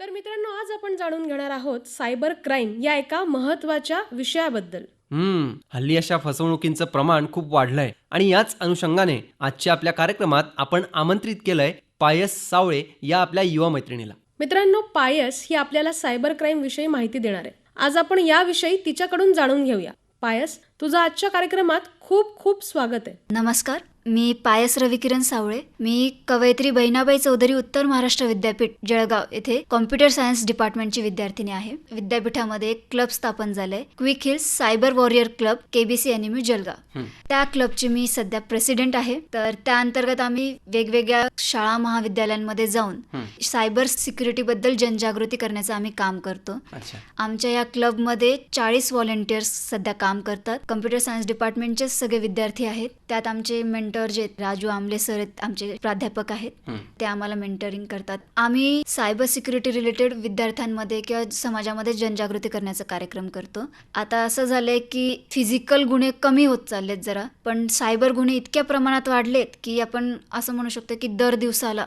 तर मित्रांनो आज आपण जाणून घेणार आहोत सायबर क्राईम या एका महत्त्वाच्या विषयाबद्दल. हम्म हल्ली अशा फसवणुकींचं प्रमाण खूप वाढलंय आणि याच अनुषंगाने आजच्या आपल्या कार्यक्रमात आपण आमंत्रित केलंय पायस सावळे या आपल्या युवा मैत्रिणीला. मित्रांनो पायस ही आपल्याला सायबर क्राईम विषयी माहिती देणार आहे. आज आपण याविषयी तिच्याकडून जाणून घेऊया. पायस तुझं आजच्या कार्यक्रमात खूप खूप स्वागत आहे. नमस्कार. मी पायस रविकिरण सावळे. मी कवयित्री बहिणाबाई चौधरी उत्तर महाराष्ट्र विद्यापीठ जळगाव येथे कॉम्प्युटर सायन्स डिपार्टमेंटची विद्यार्थिनी आहे. विद्यापीठामध्ये एक क्लब स्थापन झालंय. Quick heals cyber warrior club KBC NMU Jalgaon. त्या क्लबची मी सध्या प्रेसिडेंट आहे. तर त्या अंतर्गत आम्ही वेगवेगळ्या शाळा महाविद्यालयांमध्ये जाऊन सायबर सिक्युरिटी बद्दल जनजागृती करण्याचं आम्ही काम करतो. आमच्या या क्लबमध्ये चाळीस व्हॉलेंटियर्स सध्या काम करतात. कम्प्युटर सायन्स डिपार्टमेंटचे सगळे विद्यार्थी आहेत. त्यात आमचे मेंटर जे आहेत, राजू आमले सर आहेत आमचे प्राध्यापक आहेत ते आम्हाला मेंटरिंग करतात. आम्ही सायबर सिक्युरिटी रिलेटेड विद्यार्थ्यांमध्ये किंवा समाजामध्ये जनजागृती करण्याचा कार्यक्रम करतो. आता असं झालंय की फिजिकल गुन्हे कमी होत चाललेत जरा पण सायबर गुन्हे इतक्या प्रमाणात वाढलेत की आपण असं म्हणू शकतो की दर दिवसाला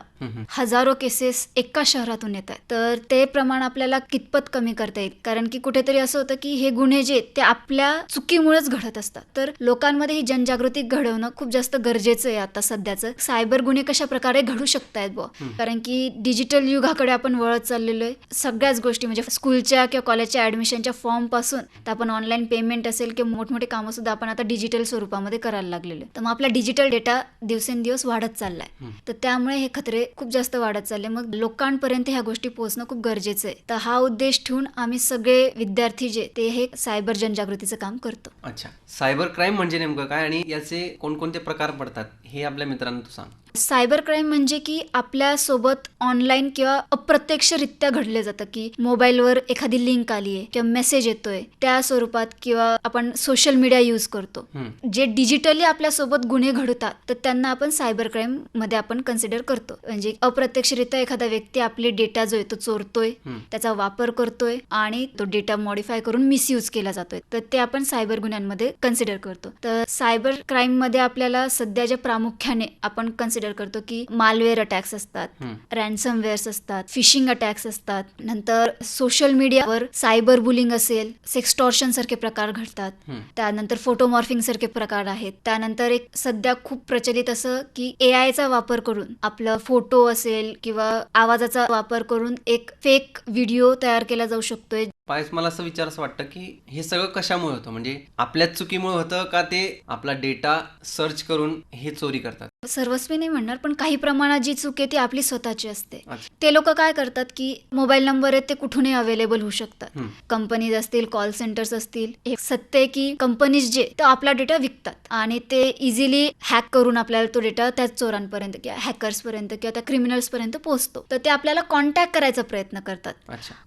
हजारो केसेस एका शहरातून येत आहेत. तर ते प्रमाण आपल्याला कितपत कमी करता येईल? कारण की कुठेतरी असं होतं की हे गुन्हे जे आहेत ते आपल्या चुकीमुळेच घडत असतात. तर लोकांमध्ये ही जनजागृती घडवणं खूप जास्त गरजेचं आहे आता सध्याचं. सायबर गुन्हे कशा प्रकारे घडू शकतायत बुवा? कारण की डिजिटल युगाकडे आपण वळत चाललेलो आहे. सगळ्याच गोष्टी म्हणजे स्कूलच्या किंवा कॉलेजच्या ऍडमिशनच्या फॉर्मपासून तर आपण ऑनलाईन पेमेंट असेल किंवा मोठमोठे कामं सुद्धा आपण आता डिजिटल स्वरूपामध्ये करायला लागलेलो आहे. तर मग आपला डिजिटल डेटा दिवसेंदिवस वाढत चाललाय. तर त्यामुळे हे खतरे खूप जास्त वाढत चालले. मग लोकांपर्यंत ह्या गोष्टी पोहोचणं खूप गरजेचं आहे. तर हा उद्देश ठेवून आम्ही सगळे विद्यार्थी जे ते हे सायबर जनजागृतीचं काम करतो. अच्छा. सायबर क्राईम म्हणजे नेमकं काय? आणि याचे कोणकोणते प्रकार पडतात? हे आपल्या मित्रांना तू सांग. सायबर क्राईम म्हणजे की आपल्यासोबत ऑनलाईन किंवा अप्रत्यक्षरित्या घडले जातं की मोबाईलवर एखादी लिंक आली आहे किंवा मेसेज येतोय त्या स्वरूपात किंवा आपण सोशल मीडिया यूज करतो. जे डिजिटली आपल्यासोबत गुन्हे घडतात तर त्यांना आपण सायबर क्राईममध्ये आपण कन्सिडर करतो. म्हणजे अप्रत्यक्षरित्या एखादा व्यक्ती आपले डेटा जो आहे तो चोरतोय त्याचा वापर करतोय आणि तो डेटा मॉडीफाय करून मिसयूज केला जातोय. तर ते आपण सायबर गुन्ह्यांमध्ये कन्सिडर करतो. तर सायबर क्राईममध्ये आपल्याला सध्या जे प्रामुख्याने आपण कन्सिडर करतो की मालवेअर अटॅक्स असतात रॅन्समवेअर्स असतात फिशिंग अटॅक्स असतात. नंतर सोशल मीडियावर सायबर बुलिंग असेल सेक्स्टॉर्शन सारखे प्रकार घडतात. त्यानंतर फोटोमॉर्फिंग सारखे प्रकार आहेत. त्यानंतर एक सध्या खूप प्रचलित असं की ए आयचा वापर करून आपलं फोटो असेल किंवा आवाजाचा वापर करून एक फेक व्हिडिओ तयार केला जाऊ शकतोय. पायस मला असं विचारच वाटतं की हे सगळं कशामुळे होतं? म्हणजे आपल्याच चुकीमुळे होतं का ते आपला डेटा सर्च करून हे चोरी करतात? सर्वस्वी नाही म्हणणार पण काही प्रमाणात जी चूक आहे ती आपली स्वतःची असते. ते लोक काय करतात की मोबाईल नंबर आहेत ते कुठूनही अवेलेबल होऊ शकतात. कंपनीज असतील कॉल सेंटर्स असतील हे सत्य आहे की कंपनीज जे ते आपला डेटा विकतात. आणि ते इझिली हॅक करून आपल्याला तो डेटा त्या चोरांपर्यंत किंवा हॅकर्स पर्यंत किंवा त्या क्रिमिनल्स पर्यंत पोहोचतो. तर ते आपल्याला कॉन्टॅक्ट करायचा प्रयत्न करतात.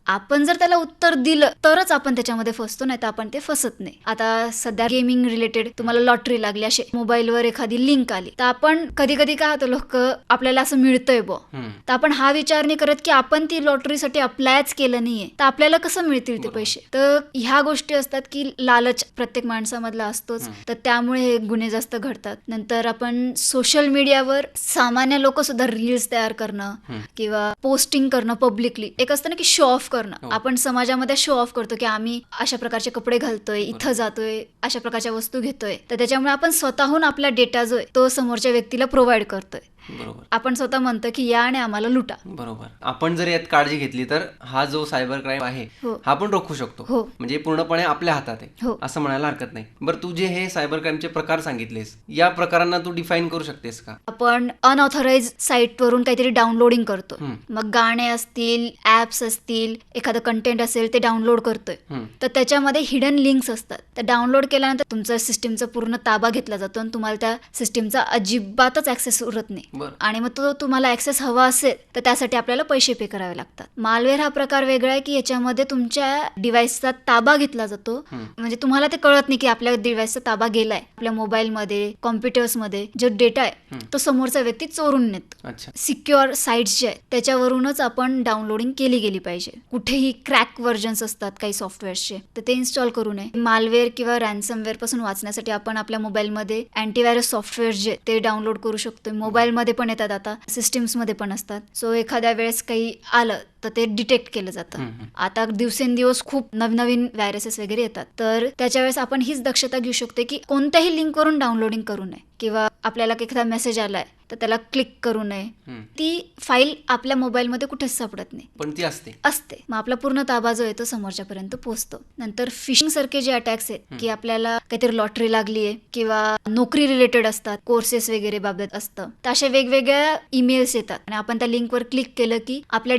आपण जर त्याला उत्तर दिलं तरच आपण त्याच्यामध्ये फसतो नाही तर आपण ते फसत नाही. आता सध्या गेमिंग रिलेटेड तुम्हाला लॉटरी लागली असे मोबाईलवर एखादी लिंक आली तर आपण कधी कधी काय होतं लोक आपल्याला असं मिळतंय बो. तर आपण हा विचार नाही करत की आपण ती लॉटरीसाठी अप्लायच केलं नाहीये. तर आपल्याला कसं मिळतील ते पैसे? तर ह्या गोष्टी असतात की लालच प्रत्येक माणसामधला असतोच. तर त्यामुळे हे गुन्हे जास्त घडतात. नंतर आपण सोशल मीडियावर सामान्य लोक सुद्धा रील्स तयार करणं किंवा पोस्टिंग करणं पब्लिकली एक असतं ना की शो ऑफ करणं. आपण समाजामध्ये शो ऑफ करतो की आम्ही अशा प्रकारचे कपडे घालतोय इथं जातोय अशा प्रकारच्या वस्तू घेतोय. तर त्याच्यामुळे आपण स्वतःहून आपला डेटा जो आहे तो समोरच्या व्यक्तीला प्रोव्हाइड करतोय बरोबर. आपण स्वतः म्हणतो की या आणि आम्हाला लुटा. बरोबर. आपण जर यात काळजी घेतली तर हा जो सायबर क्राईम आहे हो. हा पण रोखू शकतो. हो. म्हणजे पूर्णपणे आपल्या हातात आहे हो. असं म्हणायला हरकत नाही. बरं तू जे हे सायबर क्राईमचे प्रकार सांगितलेस या प्रकारांना तू डिफाईन करू शकतेस का? आपण अनऑथराइज साईटवरून काहीतरी डाउनलोडिंग करतो मग गाणे असतील ऍप्स असतील एखादं कंटेंट असेल ते डाउनलोड करतोय. तर त्याच्यामध्ये हिडन लिंक्स असतात. तर डाउनलोड केल्यानंतर तुमचा सिस्टीमचा पूर्ण ताबा घेतला जातो आणि तुम्हाला त्या सिस्टीमचा अजिबातच ऍक्सेस उरत नाही. आणि मग तो तुम्हाला ऍक्सेस हवा असेल तर त्यासाठी आपल्याला पैसे पे करावे लागतात. मालवेअर हा प्रकार वेगळा आहे की याच्यामध्ये तुमच्या डिव्हाइसचा ताबा घेतला जातो. म्हणजे तुम्हाला ते कळत नाही की आपल्या डिव्हाइसचा ताबा गेलाय. आपल्या मोबाईलमध्ये कॉम्प्युटर्समध्ये जो डेटा आहे तो समोरचा व्यक्ती चोरून नेतो. सिक्युअर साईट्स जे आहेत त्याच्यावरूनच आपण डाउनलोडिंग केली गेली पाहिजे. कुठेही क्रॅक व्हर्जन्स असतात काही सॉफ्टवेअर्सचे तर ते इन्स्टॉल करू नये. मालवेअर किंवा रॅन्समवेअरपासून वाचण्यासाठी आपण आपल्या मोबाईलमध्ये अँटीव्हायरस सॉफ्टवेअर जे ते डाउनलोड करू शकतो मोबाईलमध्ये मध्ये पण येतात आता. सिस्टीम्समध्ये पण असतात. सो एखाद्या वेळेस काही आलं तर ते डिटेक्ट केलं जातं. आता दिवसेंदिवस खूप नवनवीन व्हायरसेस वगैरे येतात. तर त्याच्या वेळेस आपण हीच दक्षता घेऊ शकतो की कोणत्याही लिंकवरून डाउनलोडिंग करू नये. किंवा आपल्याला एखादा मेसेज आलाय तर त्याला क्लिक करू नये. ती फाईल आपल्या मोबाईलमध्ये कुठेच सापडत नाही. पण ती असते. असते. मग आपला पूर्ण ताबा जो आहे तो समोरच्यापर्यंत पोहोचतो. नंतर फिशिंग सारखे जे अटॅक्स आहेत की आपल्याला काहीतरी लॉटरी लागली आहे किंवा नोकरी रिलेटेड असतात कोर्सेस वगैरे बाबत असतं तर अशा वेगवेगळ्या ईमेल्स येतात. आणि आपण त्या लिंकवर क्लिक केलं की आपल्या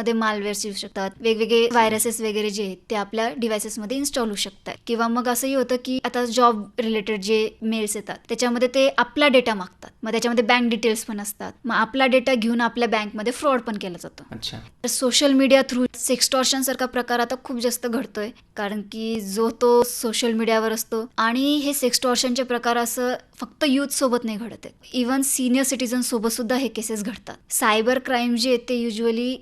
डिव्हायसेसमध्ये मालवेअर्स येऊ शकतात. वेगवेगळे व्हायरसेस वगैरे जे आहेत ते आपल्या डिव्हायसेसमध्ये इन्स्टॉल होऊ शकतात. किंवा मग असंही होतं की आता जॉब रिलेटेड जे मेल्स येतात त्याच्यामध्ये ते आपला डेटा मागतात. मग त्याच्यामध्ये बँक डिटेल्स पण असतात. मग आपला डेटा घेऊन आपल्या बँकमध्ये फ्रॉड पण केला जातो. अच्छा. तर सोशल मीडिया थ्रू सेक्स्टॉर्शन सारखा प्रकार आता खूप जास्त घडतोय. कारण की जो तो सोशल मीडियावर असतो आणि हे सेक्स्टॉर्शनचे प्रकार असं फक्त युथ सोबत नाही घडत आहे. इवन सिनियर सिटीजन सोबत सुद्धा हे केसेस घडतात. सायबर क्राईम जे आहेत ते युजली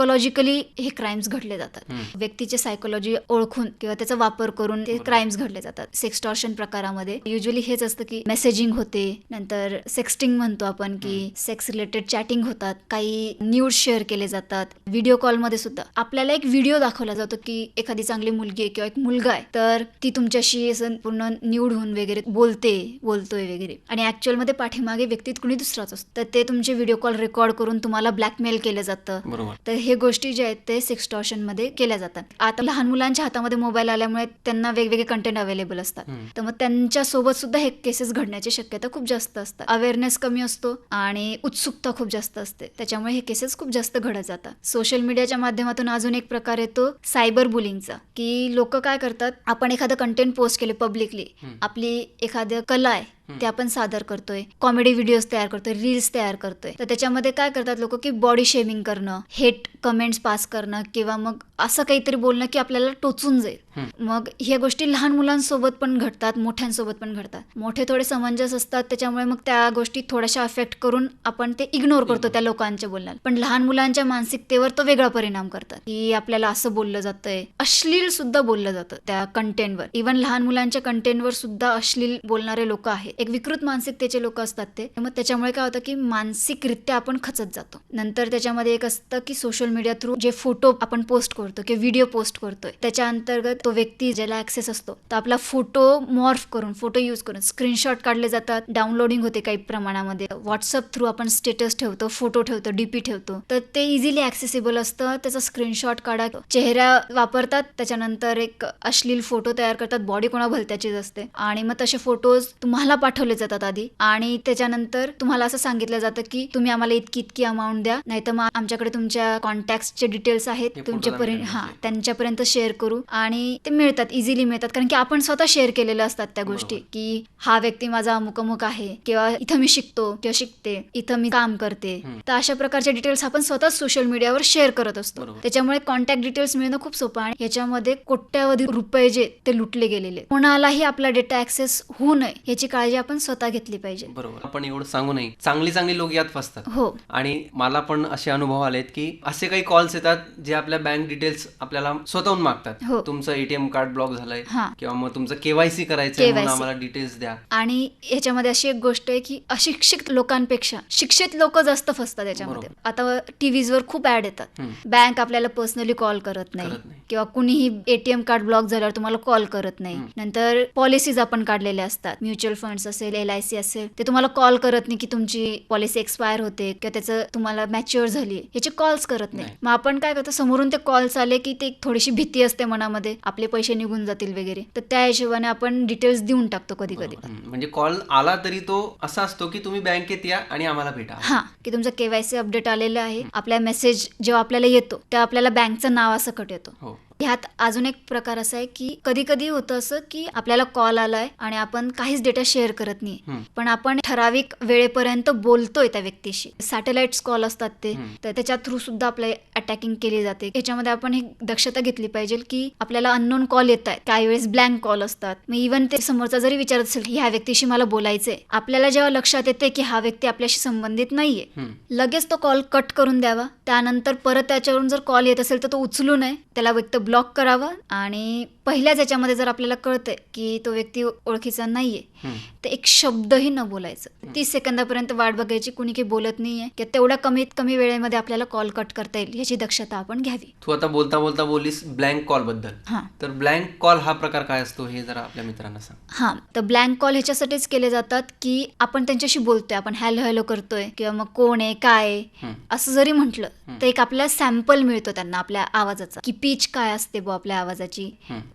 सायकोलॉजिकली हे क्राईम्स घडले जातात. व्यक्तीचे सायकोलॉजी ओळखून किंवा त्याचा वापर करून ते क्राईम्स घडले जातात. सेक्स्टॉर्शन प्रकारामध्ये युजली हेच असतं की मेसेजिंग होते नंतर सेक्स्टिंग म्हणतो आपण की सेक्स रिलेटेड चॅटिंग होतात काही न्यूज शेअर केले जातात. व्हिडिओ कॉलमध्ये सुद्धा. आपल्याला एक व्हिडिओ दाखवला जातो की एखादी चांगली मुलगी आहे किंवा एक मुलगा आहे तर ती तुमच्याशी असं पूर्ण न्यूड होऊन वगैरे बोलते बोलतोय वगैरे. आणि actual मध्ये पाठीमागे व्यक्तीत कुणी दुसराच असतो. तर ते तुमचे व्हिडिओ कॉल रेकॉर्ड करून तुम्हाला ब्लॅकमेल केलं जातं. तर हे गोष्टी ज्या आहेत ते सेक्स्टॉर्शनमध्ये केल्या जातात. आता लहान मुलांच्या हातामध्ये मोबाईल आल्यामुळे त्यांना वेगवेगळे कंटेंट अवेलेबल असतात. तर मग त्यांच्यासोबत सुद्धा हे केसेस घडण्याची शक्यता खूप जास्त असतात अवेअरनेस कमी असतो आणि उत्सुकता खूप जास्त असते. त्याच्यामुळे हे केसेस खूप जास्त घडत जातात. सोशल मीडियाच्या माध्यमातून अजून एक प्रकार येतो सायबर बुलिंगचा की लोक काय करतात आपण एखादं कंटेंट पोस्ट केले पब्लिकली आपली एखादं कला आहे ते आपण सादर करतोय. कॉमेडी व्हिडिओज तयार करतोय रील्स तयार करतोय. तर त्याच्यामध्ये काय करतात लोक की बॉडी शेमिंग करणं हेट कमेंट्स पास करणं किंवा मग असं काहीतरी बोलणं की आपल्याला टोचून जाईल. मग ह्या गोष्टी लहान मुलांसोबत पण घडतात मोठ्यांसोबत पण घडतात. मोठे थोडे समंजस असतात त्याच्यामुळे मग त्या गोष्टी थोड्याशा अफेक्ट करून आपण ते इग्नोर करतो त्या लोकांच्या बोलण्यात. पण लहान मुलांच्या मानसिकतेवर तो वेगळा परिणाम करतात. की आपल्याला असं बोललं जातंय अश्लील सुद्धा बोललं जातं त्या कंटेंटवर इव्हन लहान मुलांच्या कंटेंटवर सुद्धा अश्लील बोलणारे लोक आहेत. एक विकृत मानसिकतेचे लोक असतात ते. मग त्याच्यामुळे काय होतं की मानसिकरित्या आपण खचत जातो. नंतर त्याच्यामध्ये एक असतं की सोशल मीडिया थ्रू जे फोटो आपण पोस्ट करतो किंवा व्हिडिओ पोस्ट करतोय त्याच्या अंतर्गत तो व्यक्ती ज्याला ऍक्सेस असतो तर आपला फोटो मॉर्फ करून फोटो यूज करून स्क्रीनशॉट काढले जातात. डाउनलोडिंग होते काही प्रमाणामध्ये. व्हॉट्सअप थ्रू आपण स्टेटस ठेवतो फोटो ठेवतो डीपी ठेवतो. तर ते इझिली ऍक्सेसिबल असतं. त्याचा स्क्रीनशॉट काढा. चेहरा वापरतात त्याच्यानंतर एक अश्लील फोटो तयार करतात. बॉडी कोणा भलत्याचीच असते. आणि मग तसे फोटोज तुम्हाला पाठवले जातात आधी. आणि त्याच्यानंतर तुम्हाला असं सांगितलं जातं की तुम्ही आम्हाला इतकी इतकी अमाऊंट द्या. नाहीतर मग आमच्याकडे तुमच्या कॉन्टॅक्टचे डिटेल्स आहेत. तुमच्यापर्यंत हा टाकायचे. त्यांच्यापर्यंत शेअर करू. आणि ते मिळतात इझिली मिळतात. कारण की आपण स्वतः शेअर केलेल्या असतात त्या गोष्टी की हा व्यक्ती माझा अमुक अमुक आहे किंवा इथं मी शिकतो किंवा शिकते इथं मी काम करते. तर अशा प्रकारचे डिटेल्स आपण स्वतःच सोशल मीडियावर शेअर करत असतो. त्याच्यामुळे कॉन्टॅक्ट डिटेल्स मिळणं खूप सोपं आहे. याच्यामध्ये कोट्यावधी रुपये जे ते लुटले गेलेले कोणालाही आपला डेटा ऍक्सेस होऊ नये याची काळजी आपण स्वतः घेतली पाहिजे. बरोबर. आपण एवढं सांगू नये. चांगली चांगली लोक यात फसतात. हो. आणि मला पण असे अनुभव आलेत की असे काही कॉल्स येतात जे आपल्या बँक डिटेल्स आपल्याला स्वतःहून मागतात. हो. तुमचं एटीएम कार्ड ब्लॉक झालंय हा. किंवा मग तुमचं केवायसी म्हणून KYC. आम्हाला डिटेल्स द्या. आणि ह्याच्यामध्ये अशी एक गोष्ट आहे की अशिक्षित लोकांपेक्षा शिक्षित लोक जास्त फसतात याच्यामध्ये. आता टीव्हीजवर खूप ऍड येतात. बँक आपल्याला पर्सनली कॉल करत नाही. करत नाही. किंवा कुणीही एटीएम कार्ड ब्लॉक झाल्यावर तुम्हाला कॉल करत नाही. नंतर पॉलिसीज आपण काढलेल्या असतात. म्युच्युअल फंड्स असेल एल आय सी असेल ते तुम्हाला कॉल करत नाही की तुमची पॉलिसी एक्सपायर होते किंवा त्याचं तुम्हाला मॅच्युअर झाली याचे कॉल्स करत नाही. नाही. मग आपण काय करतो? समोरून ते कॉल्स आले की ते एक थोडीशी भीती असते मनामध्ये. आपले पैसे निघून जातील वगैरे. तर त्या हिशोबाने आपण डिटेल्स देऊन टाकतो कधी कधी. म्हणजे कॉल आला तरी तो असा असतो की तुम्ही बँकेत या आणि आम्हाला भेटा. हा की तुमचं केवायसी अपडेट आलेलं आहे. आपला मेसेज जेव्हा आपल्याला येतो तेव्हा आपल्याला बँकचं नाव असं कट येतो हो. ह्यात अजून एक प्रकार असा आहे की कधी कधी होतं असं की आपल्याला कॉल आलाय आणि आपण काहीच डेटा शेअर करत नाही. पण आपण ठराविक वेळेपर्यंत बोलतोय त्या व्यक्तीशी. सॅटेलाइट्स कॉल असतात ते. तर त्याच्या थ्रू सुद्धा आपल्या अटॅकिंग केली जाते. याच्यामध्ये आपण ही दक्षता घेतली पाहिजे की आपल्याला अननोन कॉल येत आहेत. काही वेळेस ब्लँक कॉल असतात. मग इव्हन ते समोरचा जरी विचारत असेल की ह्या व्यक्तीशी मला बोलायचंय. आपल्याला जेव्हा लक्षात येते की हा व्यक्ती आपल्याशी संबंधित नाहीये. लगेच तो कॉल कट करून द्यावा. त्यानंतर परत त्याच्यावरून जर कॉल येत असेल तर तो उचलू नये. त्याला व्यक्त ब्लॉक करावं आणि पहिल्याच याच्यामध्ये जर आपल्याला कळतंय की तो व्यक्ती ओळखीचा नाहीये. तर एक शब्दही न बोलायचं. तीस सेकंदापर्यंत वाट बघायची कुणी काही बोलत नाहीये की तेवढ्या कमीत कमी वेळेमध्ये आपल्याला कॉल कट करता येईल याची दक्षता आपण घ्यावी. तू आता बोलता बोलता बोललीस ब्लँक कॉलबद्दल. हां. तर ब्लँक कॉल हा प्रकार काय असतो हे जरा आपल्या मित्रांना सांग. हां. तर ब्लँक कॉल ह्याच्यासाठीच केले जातात की आपण त्यांच्याशी बोलतोय आपण हॅलो हॅलो करतोय किंवा मग कोण आहे काय. असं जरी म्हटलं तर एक आपल्याला सॅम्पल मिळतो त्यांना आपल्या आवाजाचा की पीच काय असते बुवा आपल्या आवाजाची.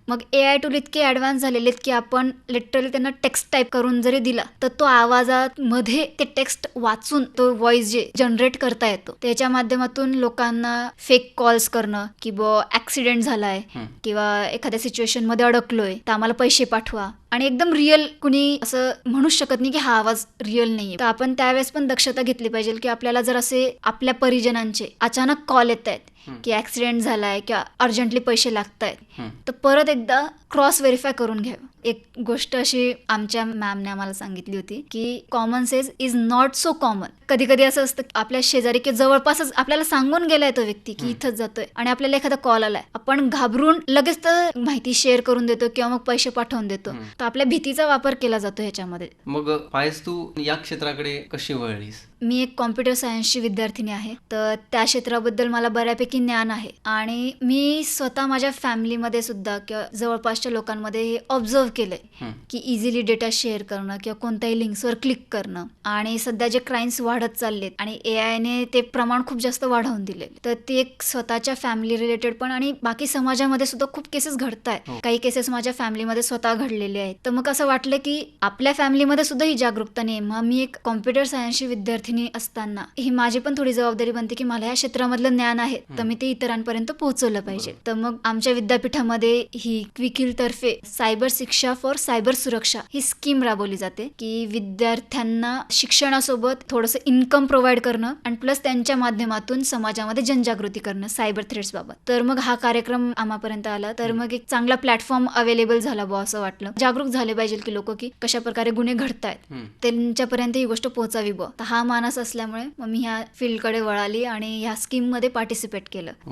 मग ए आय टूल इतके ॲडव्हान्स झालेले आहेत की आपण लिटरली त्यांना टेक्स्ट टाईप करून जरी दिला तर तो आवाजात मध्ये ते टेक्स्ट वाचून तो व्हॉइस जे जनरेट करता येतो त्याच्या माध्यमातून लोकांना फेक कॉल्स करणं की बुवा ऍक्सिडेंट झालाय. किंवा एखाद्या सिच्युएशनमध्ये अडकलोय तर आम्हाला पैसे पाठवा आणि एकदम रिअल कुणी असं म्हणूच शकत नाही की हा आवाज रिअल नाहीये तर आपण त्यावेळेस पण दक्षता घेतली पाहिजे की आपल्याला जर असे आपल्या परिजनांचे अचानक कॉल येत आहेत. की ऍक्सिडेंट झालाय किंवा अर्जंटली पैसे लागत आहेत. तर परत एकदा क्रॉस व्हेरीफाय करून घ्यावं. एक गोष्ट अशी आमच्या मॅमने आम्हाला सांगितली होती की कॉमन सेज इज नॉट सो कॉमन कधी कधी असं असतं आपल्या शेजारी की जवळपासच आपल्याला सांगून गेलाय तो व्यक्ती की इथंच जातोय आणि आपल्याला एखादा कॉल आलाय. आपण घाबरून लगेच तर माहिती शेअर करून देतो किंवा मग पैसे पाठवून देतो. तर आपल्या भीतीचा वापर केला जातो ह्याच्यामध्ये. मग पायस तू या क्षेत्राकडे कशी वळलीस? मी एक कॉम्प्युटर सायन्सची विद्यार्थिनी आहे. तर त्या क्षेत्राबद्दल मला बऱ्यापैकी ज्ञान आहे. आणि मी स्वतः माझ्या फॅमिलीमध्ये सुद्धा किंवा जवळपासच्या लोकांमध्ये हे ऑब्झर्व केलंय. की इझिली डेटा शेअर करणं किंवा कोणत्याही लिंक्सवर क्लिक करणं. आणि सध्या जे क्राईम्स वाढत चाललेत आणि ए आयने ते प्रमाण खूप जास्त वाढवून दिले तर ते एक स्वतःच्या फॅमिली रिलेटेड पण आणि बाकी समाजामध्ये सुद्धा खूप केसेस घडत आहेत. काही केसेस माझ्या फॅमिलीमध्ये स्वतः घडलेले आहेत. तर मग असं वाटलं की आपल्या फॅमिलीमध्ये सुद्धा ही जागरूकता नाही मग मी एक कॉम्प्युटर सायन्सची विद्यार्थिनी असताना ही माझी पण थोडी जबाबदारी बनते की मला या क्षेत्रामधलं ज्ञान आहे. तर मी ते इतरांपर्यंत पोहोचवलं पाहिजे. तर मग आमच्या विद्यापीठामध्ये ही क्विकिल तर्फे सायबर शिक्षा फॉर सायबर सुरक्षा ही स्कीम राबवली जाते की विद्यार्थ्यांना शिक्षणासोबत थोडंसं इन्कम प्रोव्हाइड करणं आणि प्लस त्यांच्या माध्यमातून समाजामध्ये जनजागृती करणं सायबर थ्रेट्स बाबत. तर मग हा कार्यक्रम आम्हापर्यंत आला. तर मग एक चांगला प्लॅटफॉर्म अवेलेबल झाला बुवा असं वाटलं. जागरूक झाले पाहिजे की लोक की कशा प्रकारे गुन्हे घडतायत. त्यांच्यापर्यंत ही गोष्ट पोहोचावी तर हा मानस असल्यामुळे मग मी ह्या फील्डकडे वळाली आणि ह्या स्कीममध्ये पार्टिसिपेट केलं. केलं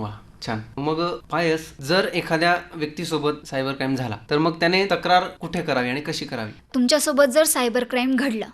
छान. मग पायस जर एखाद्या व्यक्तीसोबत सायबर क्राईम झाला तर मग त्याने तक्रार कुठे करावी आणि कशी करावी? तुमच्यासोबत जर सायबर क्राईम घडला.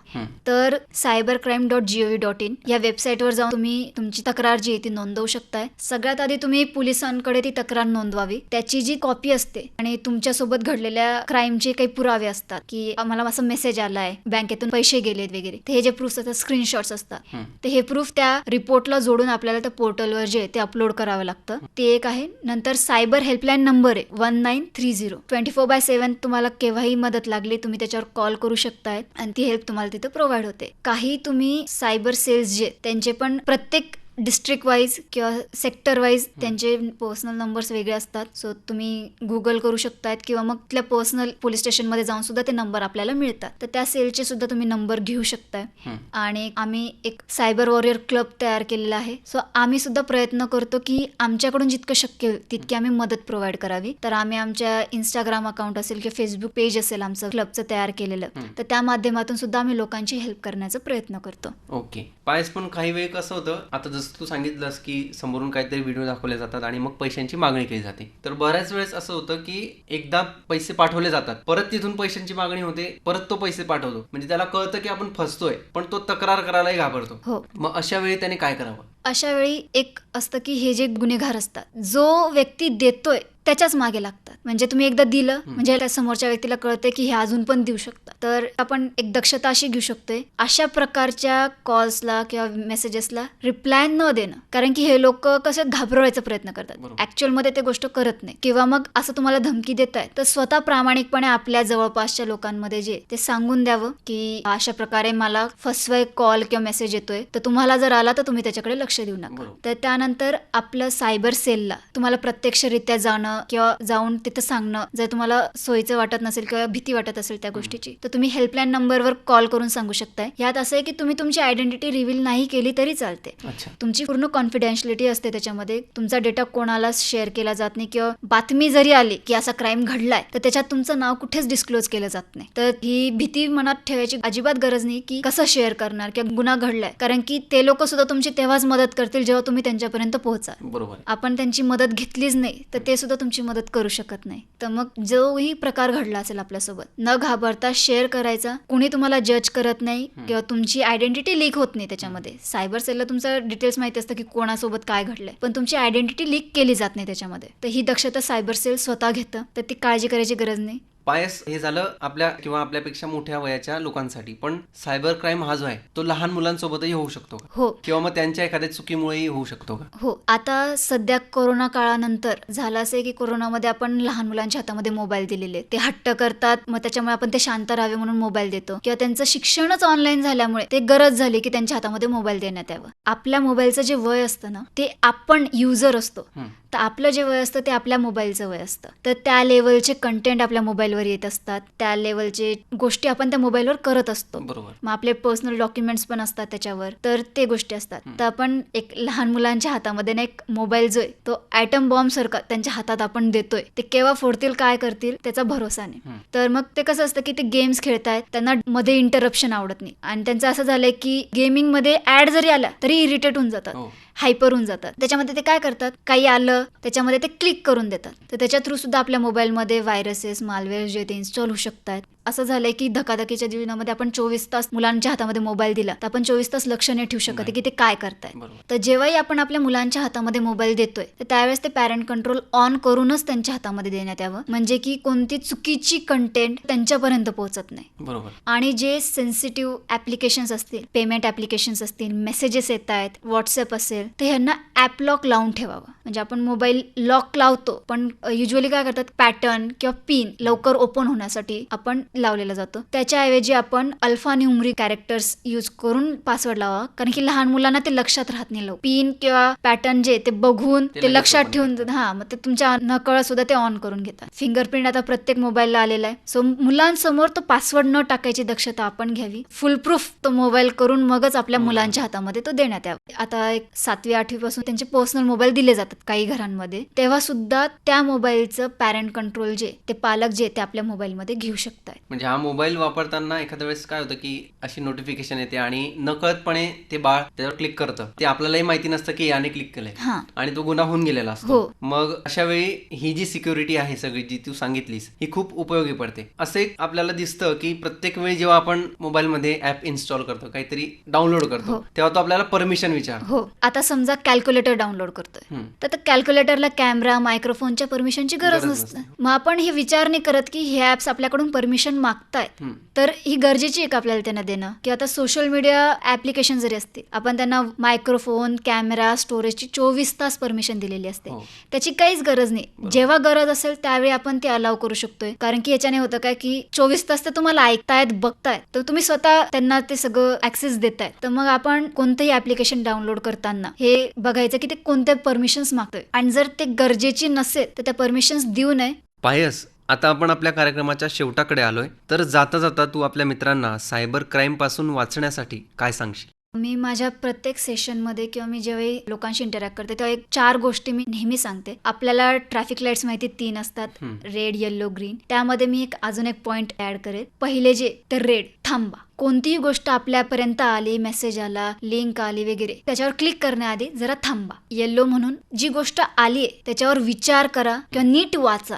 तर cyber crime dot gov dot in या वेबसाईटवर जाऊन तुम्ही तुमची तक्रार जी आहे ती नोंदवू शकताय. सगळ्यात आधी तुम्ही पोलिसांकडे ती तक्रार नोंदवावी. त्याची जी कॉपी असते आणि तुमच्यासोबत घडलेल्या क्राईमचे काही पुरावे असतात की आम्हाला असं मेसेज आलाय बँकेतून पैसे गेलेत वगैरे. ते हे जे प्रूफ असतात स्क्रीनशॉट्स असतात. तर हे प्रूफ त्या रिपोर्टला जोडून आपल्याला त्या पोर्टलवर जे ते अपलोड करावं लागतं. ती एक आहे. नंतर सायबर हेल्पलाईन नंबर आहे. One nine three zero twenty four by seven तुम्हाला केव्हाही मदत लागली तुम्ही त्याच्यावर कॉल करू शकताय आणि ती हेल्प तुम्हाला तिथे प्रोव्हाइड होते. काही तुम्ही सायबर सेल्स जे त्यांचे पण प्रत्येक डिस्ट्रिक्ट वाईज किंवा सेक्टर वाईज त्यांचे पर्सनल नंबर्स वेगळे असतात. सो तुम्ही गुगल करू शकतायत किंवा मग तिथल्या पर्सनल पोलीस स्टेशनमध्ये जाऊन सुद्धा ते नंबर आपल्याला मिळतात. तर त्या सेलचे सुद्धा तुम्ही नंबर घेऊ शकताय. आणि आम्ही एक सायबर वॉरियर क्लब तयार केलेला आहे. सो आम्ही सुद्धा प्रयत्न करतो की आमच्याकडून जितकं शक्य होईल तितकी आम्ही मदत प्रोव्हाइड करावी. तर आम्ही आमच्या इंस्टाग्राम अकाउंट असेल किंवा फेसबुक पेज असेल आमचं क्लबचं तयार केलेलं. तर त्या माध्यमातून सुद्धा आम्ही लोकांची हेल्प करण्याचा प्रयत्न करतो. ओके पायस पण काही वेळ कसं होतं आता जसं तू सांगितलंस की समोरून काहीतरी व्हिडिओ दाखवले जातात आणि मग पैशांची मागणी केली जाते. तर बऱ्याच वेळेस असं होतं की एकदा पैसे पाठवले जातात परत तिथून पैशांची मागणी होते परत तो पैसे पाठवतो. म्हणजे त्याला कळतं की आपण फसतोय पण तो तक्रार करायलाही घाबरतो. हो. मग अशा वेळी त्याने काय करावं? अशा वेळी एक असतं की हे जे गुन्हेगार असतात जो व्यक्ती देतोय त्याच्याच मागे लागतात. म्हणजे तुम्ही एकदा दिलं म्हणजे त्या समोरच्या व्यक्तीला कळतंय की हे अजून पण देऊ शकतात. तर आपण एक दक्षता अशी घेऊ शकतोय. अशा प्रकारच्या कॉल्सला किंवा मेसेजेसला रिप्लाय न देणं. कारण की हे लोक कसे घाबरवायचा प्रयत्न करतात. ऍक्च्युअलमध्ये ते गोष्ट करत नाही. किंवा मग असं तुम्हाला धमकी देत आहे तर स्वतः प्रामाणिकपणे आपल्या जवळपासच्या लोकांमध्ये जे ते सांगून द्यावं की अशा प्रकारे मला फसवाय कॉल किंवा मेसेज येतोय. तर तुम्हाला जर आला तर तुम्ही त्याच्याकडे लक्ष देऊ नका. तर त्यानंतर आपलं सायबर सेलला तुम्हाला प्रत्यक्षरित्या जाणं किंवा जाऊन तिथे सांगणं जर तुम्हाला सोयीचं वाटत नसेल किंवा भीती वाटत असेल त्या गोष्टीची तर तुम्ही हेल्पलाईन नंबरवर कॉल करून सांगू शकताय. यात असं आहे की तुम्ही तुमची आयडेंटिटी रिव्हील नाही केली तरी चालते. तुमची पूर्ण कॉन्फिडेन्शियलिटी असते त्याच्यामध्ये. तुमचा डेटा कोणाला शेअर केला जात नाही किंवा बातमी जरी आली की असा क्राईम घडलाय तर त्याच्यात तुमचं नाव कुठेच डिस्क्लोज केलं जात नाही. तर ही भीती मनात ठेवायची अजिबात गरज नाही की कसं शेअर करणार किंवा गुन्हा घडलाय. कारण की ते लोक सुद्धा तुमची तेव्हाच मदत करतील जेव्हा तुम्ही त्यांच्यापर्यंत पोहोचाल. बरोबर. आपण त्यांची मदत घेतलीच नाही तर ते सुद्धा तुमची मदत करू शकत नाही. तर मग जोही प्रकार घडला असेल आपल्यासोबत. न घाबरता शेअर करायचा. कुणी तुम्हाला जज करत नाही किंवा तुमची आयडेंटिटी लीक होत नाही त्याच्यामध्ये. सायबर सेलला तुमचं डिटेल्स माहिती असतं की कोणासोबत काय घडलंय. पण तुमची आयडेंटिटी लीक केली जात नाही त्याच्यामध्ये. तर ही दक्षता सायबर सेल स्वतः घेतं. तर ती काळजी करायची गरज नाही. पायस हे झालं आपल्या किंवा आपल्यापेक्षा मोठ्या वयाच्या लोकांसाठी. पण सायबर क्राईम हा जो आहे तो लहान मुलांसोबतही होऊ शकतो का? हो. किंवा मग त्यांच्या एखाद्या चुकीमुळेही होऊ शकतो का? हो आता सध्या कोरोना काळानंतर झालं असं की कोरोनामध्ये आपण लहान मुलांच्या हातामध्ये मोबाईल दिलेले ते हट्ट करतात मग त्याच्यामुळे आपण ते शांत राहावे म्हणून मोबाईल देतो. किंवा त्यांचं शिक्षणच ऑनलाईन झाल्यामुळे ते गरज झाली की त्यांच्या हातामध्ये मोबाईल देण्यात यावं. आपल्या मोबाईलचं जे वय असतं ना ते आपण युजर असतो. तर आपलं जे वय असतं ते आपल्या मोबाईलचं वय असतं. तर त्या लेवलचे कंटेंट आपल्या मोबाईलवर येत असतात. त्या लेवलचे गोष्टी आपण त्या मोबाईलवर करत असतो. बरोबर. मग आपले पर्सनल डॉक्युमेंट्स पण असतात त्याच्यावर. तर ते गोष्टी असतात. तर आपण एक लहान मुलांच्या हातामध्ये ना एक मोबाईल जो आहे तो ॲटम बॉम्ब सारखा त्यांच्या हातात आपण देतोय. ते केव्हा फोडतील काय करतील त्याचा भरोसा नाही. तर मग ते कसं असतं की ते गेम्स खेळतायत त्यांना मध्ये इंटरप्शन आवडत नाही. आणि त्यांचं असं झालंय की गेमिंगमध्ये ऍड जरी आल्या तरी इरिटेट होऊन जातात. हो. हायपर होऊन जातात. त्याच्यामध्ये ते काय करतात? काही आलं त्याच्यामध्ये ते क्लिक करून देतात. तर त्याच्या थ्रू सुद्धा आपल्या मोबाईलमध्ये व्हायरसेस मालवेअर जे ते इन्स्टॉल होऊ शकतात. असं झालंय की धकाधकीच्या जीवनामध्ये आपण चोवीस तास मुलांच्या हातामध्ये मोबाईल दिला तर आपण चोवीस तास लक्ष नाही ठेवू शकत. की ते काय करताय तर जेव्हाही आपण आपल्या मुलांच्या हातामध्ये मोबाईल देतोय तर त्यावेळेस ते पॅरेंट कंट्रोल ऑन करूनच त्यांच्या हातामध्ये देण्यात यावं. म्हणजे की कोणती चुकीची कंटेंट त्यांच्यापर्यंत पोहोचत नाही. बरोबर. आणि जे सेन्सिटिव्ह ॲप्लिकेशन्स असतील पेमेंट ॲप्लिकेशन्स असतील मेसेजेस येत आहेत व्हॉट्सअप असेल तर ह्यांना ॲप लॉक लावून ठेवावं. म्हणजे आपण मोबाईल लॉक लावतो पण युजली काय करतात पॅटर्न किंवा पिन लवकर ओपन होण्यासाठी आपण लावलेला जातो. त्याच्याऐवजी आपण अल्फा न्यूमरी कॅरेक्टर्स यूज करून पासवर्ड लावा कारण की लहान मुलांना ते लक्षात राहत नाही लवकर पिन किंवा पॅटर्न जे ते बघून ते लक्षात ठेवून हा मग ते तुमच्या नकळत सुद्धा ते ऑन करून घेतात. फिंगरप्रिंट आता प्रत्येक मोबाईलला आलेला आहे. सो मुलांसमोर तो पासवर्ड न टाकायची दक्षता आपण घ्यावी. फुल प्रूफ तो मोबाईल करून मगच आपल्या हो. मुलांच्या हातामध्ये तो देण्यात यावा. आता एक सातवी आठवी पासून त्यांचे पर्सनल मोबाईल दिले जातात काही घरांमध्ये. तेव्हा सुद्धा त्या मोबाईलचं पॅरेंट कंट्रोल जे ते पालक जे ते आपल्या मोबाईलमध्ये घेऊ शकतात. म्हणजे हा मोबाईल वापरताना एखाद्या वेळेस काय होतं की अशी नोटिफिकेशन येते आणि नकळतपणे ते बाळ त्याच्यावर क्लिक करतं. ते आपल्यालाही माहिती नसतं की याने क्लिक केलंय. आणि तो गुन्हा होऊन गेलेला असतो. हो. मग अशा वेळी ही जी सिक्युरिटी आहे सगळी जी तू सांगितलीस ही खूप उपयोगी पडते. असं आपल्याला दिसतं की प्रत्येक वेळी जेव्हा आपण मोबाईलमध्ये ऍप इन्स्टॉल करतो काहीतरी डाउनलोड करतो हो. तेव्हा तो आपल्याला परमिशन विचारतो. हो. आता समजा कॅल्क्युलेटर डाउनलोड करतोय. तर त्या कॅल्क्युलेटरला कॅमेरा मायक्रोफोनच्या परमिशनची गरज गरज नसते. मग आपण हे विचार नाही करत की हे ऍप्स आपल्याकडून परमिशन मागतायत. तर ही गरजेची आहे का आपल्याला त्यांना देणं. की आता सोशल मीडिया ऍप्लिकेशन जरी असतील आपण त्यांना मायक्रोफोन कॅमेरा स्टोरेजची चोवीस तास परमिशन दिलेली असते. हो. त्याची काहीच गरज नाही. जेव्हा गरज असेल त्यावेळी आपण ते अलाव करू शकतोय. कारण की याच्याने होतं काय की चोवीस तास ते तुम्हाला ऐकतायत बघतायत. तर तुम्ही स्वतः त्यांना ते सगळं ऍक्सेस देताय तर मग आपण कोणतंही ऍप्लिकेशन डाउनलोड करताना हे बघायचं की ते कोणत्या परमिशन्स मागतोय. आणि जर ते गरजेची नसेल तर त्या परमिशन्स देऊ नये. पायस आता आपण आपल्या कार्यक्रमाच्या शेवटाकडे आलोय. तर जाता जाता तू आपल्या मित्रांना सायबर क्राईमपासून वाचण्यासाठी काय सांगशील? मी माझ्या प्रत्येक सेशनमध्ये किंवा मी जेव्हाही लोकांशी इंटरॅक्ट करते तेव्हा एक चार गोष्टी मी नेहमी सांगते. आपल्याला ट्रॅफिक लाईट्स माहिती तीन असतात. रेड येल्लो ग्रीन त्यामध्ये मी एक अजून एक पॉइंट ऍड करेन पहिले जे ते रेड थांबा. कोणतीही गोष्ट आपल्यापर्यंत आली मेसेज आला लिंक आली वगैरे त्याच्यावर क्लिक करण्याआधी जरा थांबा. येल्लो म्हणून जी गोष्ट आली त्याच्यावर विचार करा किंवा नीट वाचा.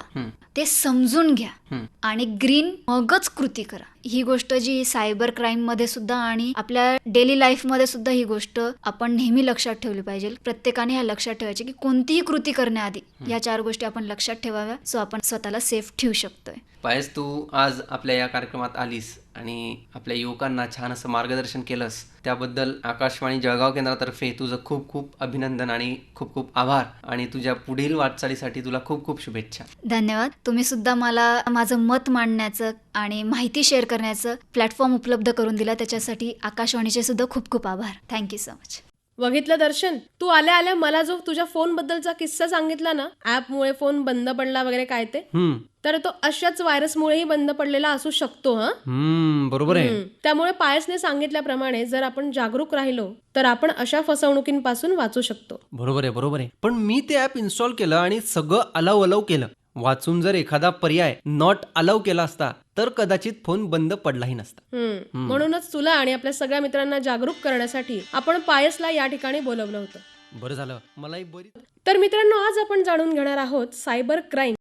ते समजून घ्या. आणि ग्रीन मगच कृती करा. ही गोष्ट जी सायबर क्राईममध्ये सुद्धा आणि आपल्या डेली लाईफमध्ये सुद्धा ही गोष्ट आपण नेहमी लक्षात ठेवली पाहिजे. प्रत्येकाने ह्या लक्षात ठेवायचे की कोणतीही कृती करण्याआधी या चार गोष्टी आपण लक्षात ठेवाव्या सो आपण स्वतःला सेफ ठेवू शकतोय. पायस तू आज आपल्या या कार्यक्रमात आलीस. आणि आपल्या युवकांना छान असं मार्गदर्शन केलंस त्याबद्दल आकाशवाणी जळगाव केंद्रातर्फे तुझं खूप खूप अभिनंदन आणि खूप खूप आभार. आणि तुझ्या पुढील वाटचालीसाठी तुला खूप खूप शुभेच्छा. धन्यवाद. तुम्ही सुद्धा मला माझं मत मांडण्याचं आणि माहिती शेअर करण्याचं प्लॅटफॉर्म उपलब्ध करून दिला त्याच्यासाठी आकाशवाणीचे सुद्धा खूप खूप आभार. थँक्यू सो मच बघितलं दर्शन? तू आल्या आल्या मला जो तुझ्या फोन बद्दलचा किस्सा सांगितला ना ऍपमुळे फोन बंद पडला वगैरे काय ते हम्म. तर तो अशाच व्हायरसमुळेही बंद पडलेला असू शकतो हा? हम्म बरोबर आहे. हम्म. त्यामुळे पायसने सांगितल्याप्रमाणे जर आपण जागरूक राहिलो तर आपण अशा फसवणुकींपासून वाचू शकतो. बरोबर आहे बरोबर आहे. पण मी ते ऍप इन्स्टॉल केलं आणि सगळं अलाव अलाव केलं. वाचून जर एखादा पर्याय नॉट अलाव केला असता तर कदाचित फोन बंद पडलाही नसता. म्हणूनच तुला आणि आपल्या सगळ्या मित्रांना जागरूक करण्यासाठी आपण पायसला या ठिकाणी बोलवलं होतं. बरं झालं. मलाही बरी तर मित्रांनो आज आपण जाणून घेणार आहोत सायबर क्राईम